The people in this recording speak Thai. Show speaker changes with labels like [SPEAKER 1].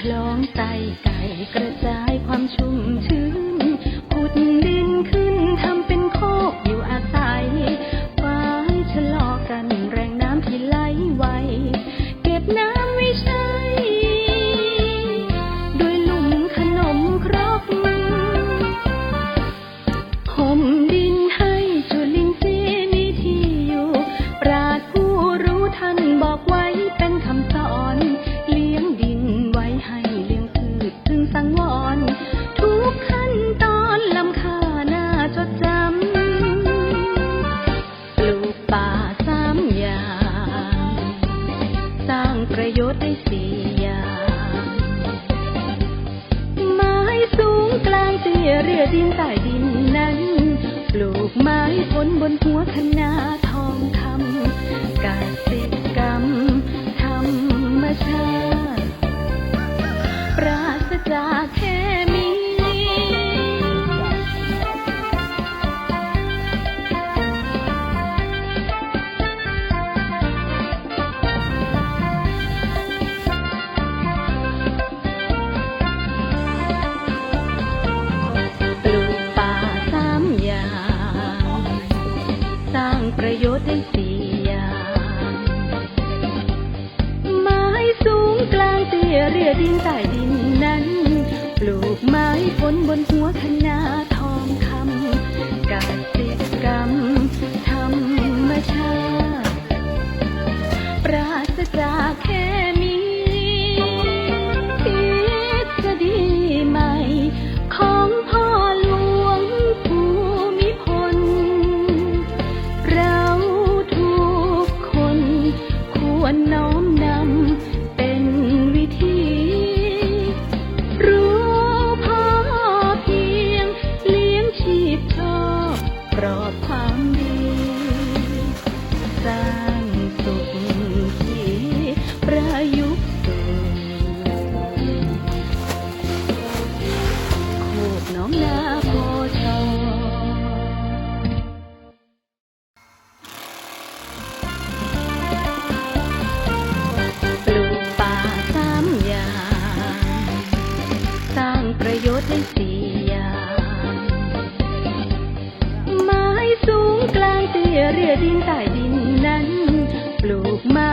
[SPEAKER 1] คลองไต่ไก่กระจายความชุ่มชื้นขุดดินขึ้นทำเป็นโคกอยู่อาศัยไว้ชะลอกันแรงน้ำที่ไหลไวเก็บน้ำไว้ใช้ด้วยลุมขนมครกห่ม ประโยชน์ได้สี่อย่าง ไม้สูงกลางเตี้ยเรียดินใต้ดินนั้น ปลูกไม้ผลบนหัวคณาทองคำ ร้างประโยชน์ได้สี่อย่างไม้สูงกลางเตี้ยเรียดินใต้ดินนั้น ปลูกไม้ผลบนหัวคณาทองคำกสิ รอบความดีสร้างสุขที่ประยุกต์ เรียดินใต้ดินนั้น ปลูกไม้